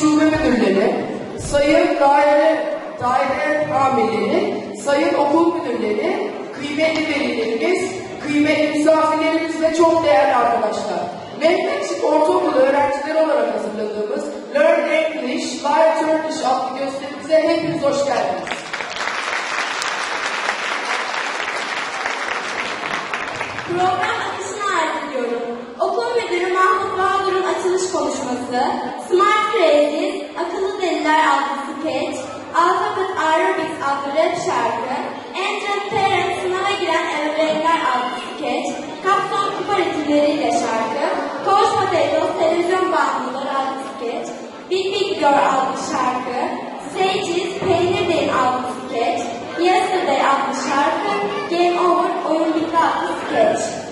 şube müdürleri, sayın daire, daire amirleri, sayın okul müdürleri, kıymetli velilerimiz, kıymetli misafirlerimiz ve çok değerli arkadaşlar. Mehmetçik Ortaokulu öğrencileri olarak hazırladığımız Learn English, Live Turkish adlı gösterimize hepiniz hoş geldiniz. Program arz ediyorum. Okul müdürü Mahmut Bahadur'un açılış konuşması, Smart Phrases, Akıllı Deliler adlı skeç, Alphabet Aerobics adlı rap şarkı, Angel Parents sınava giren ebeveynler adlı skeç, Kapson Kupa ritimleriyle şarkı, Coach Potatoes televizyon bağımlıları adlı skeç, Big Big Girl adlı şarkı, Sages Peynir Değil adlı skeç, Yesterday adlı şarkı, Game Over Oyun Bitti adlı skeç.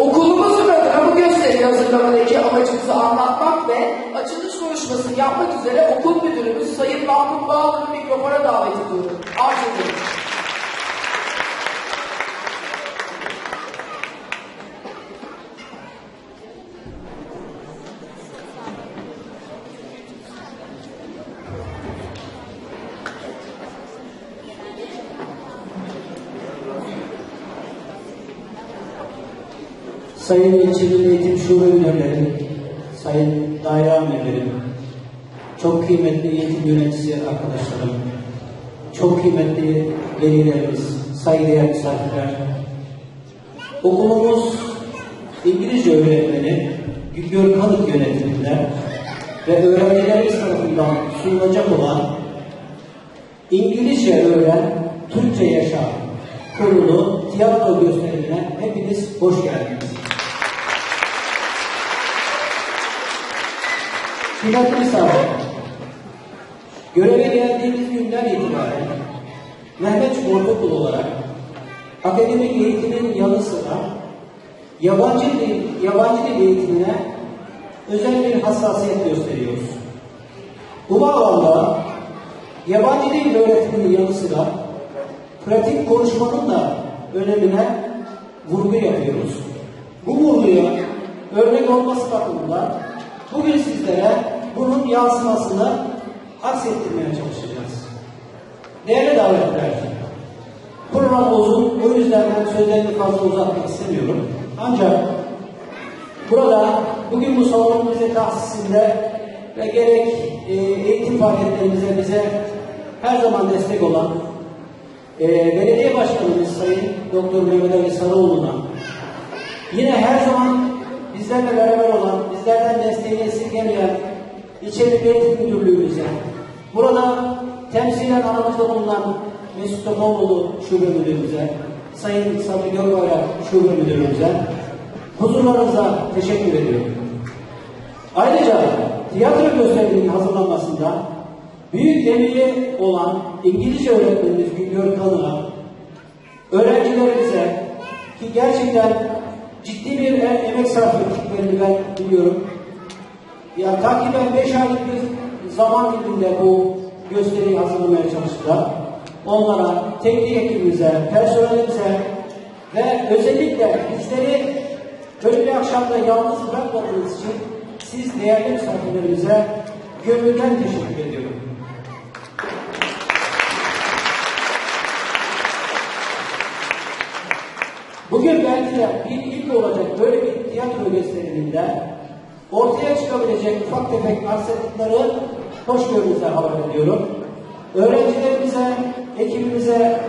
Adına bu gösteriyi hazırlamadaki amacımızı anlatmak ve açılış konuşmasını yapmak üzere okul müdürümüz Sayın Mahmut Bağlı'nı mikrofona davet ediyorum. Arz ediyorum. Sayın İlçeli Eğitim Şube Müdürleri, Sayın Daire Amirlerim, çok kıymetli eğitim yöneticisi arkadaşlarım, çok kıymetli velilerimiz, saygıdeğer misafirler, okulumuz İngilizce öğretmeni Güngör Kanık yönetiminde ve öğrencilerimiz tarafından sunulacak olan İngilizce öğren, Türkçe yaşa konulu tiyatro gösterimine hepiniz hoş geldiniz. Kıymetli misafir, göreve geldiğimiz günden itibaren Mehmet Ortaokul olarak akademik eğitimin yanı sıra yabancı dil, yabancı dil eğitimine özel bir hassasiyet gösteriyoruz. Bu bağlamda yabancı dil öğretiminin yanı sıra pratik konuşmanın da önemine vurgu yapıyoruz. Bu vurguya örnek olması bakımından bugün sizlere bunun yansımasını aksettirmeye çalışacağız. Değerli davetliler, program uzun, o yüzden ben sözlerimi fazla uzatmak istemiyorum. Ancak burada bugün bu salonun bize tahsisinde ve gerek e, eğitim faaliyetlerimize bize her zaman destek olan e, belediye başkanımız Sayın Doktor Mehmet Ali Sarıoğlu'na yine her zaman bizlerle beraber İçeri Eğitim Müdürlüğümüze, burada temsilen aramızda bulunan Mesut Tomoğlu Şube Müdürümüze, Sayın Sabri Görbayrak Şube Müdürümüze huzurlarınıza teşekkür ediyorum. Ayrıca tiyatro gösteriminin hazırlanmasında büyük emeği olan İngilizce öğretmenimiz Güngör Kanık'a, öğrencilerimize ki gerçekten ciddi bir e- emek sarf ettiklerini ben biliyorum. Ya takiben 5 aylık bir zaman diliminde bu gösteriyi hazırlamaya çalıştılar. Onlara, teknik ekibimize, personelimize ve özellikle bizleri böyle akşamda yalnız bırakmadığınız için siz değerli misafirlerimize gönülden teşekkür ediyorum. Bugün belki de bir ilk olacak böyle bir tiyatro gösteriminde ortaya çıkabilecek ufak tefek aksaklıkları hoşgörünüze havale ediyorum. Öğrencilerimize, ekibimize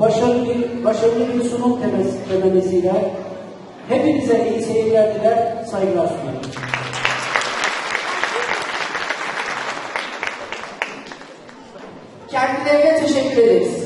başarılı, başarılı bir sunum temennisiyle hepinize iyi seyirler diler, saygılar sunarım. Kendilerine teşekkür ederiz.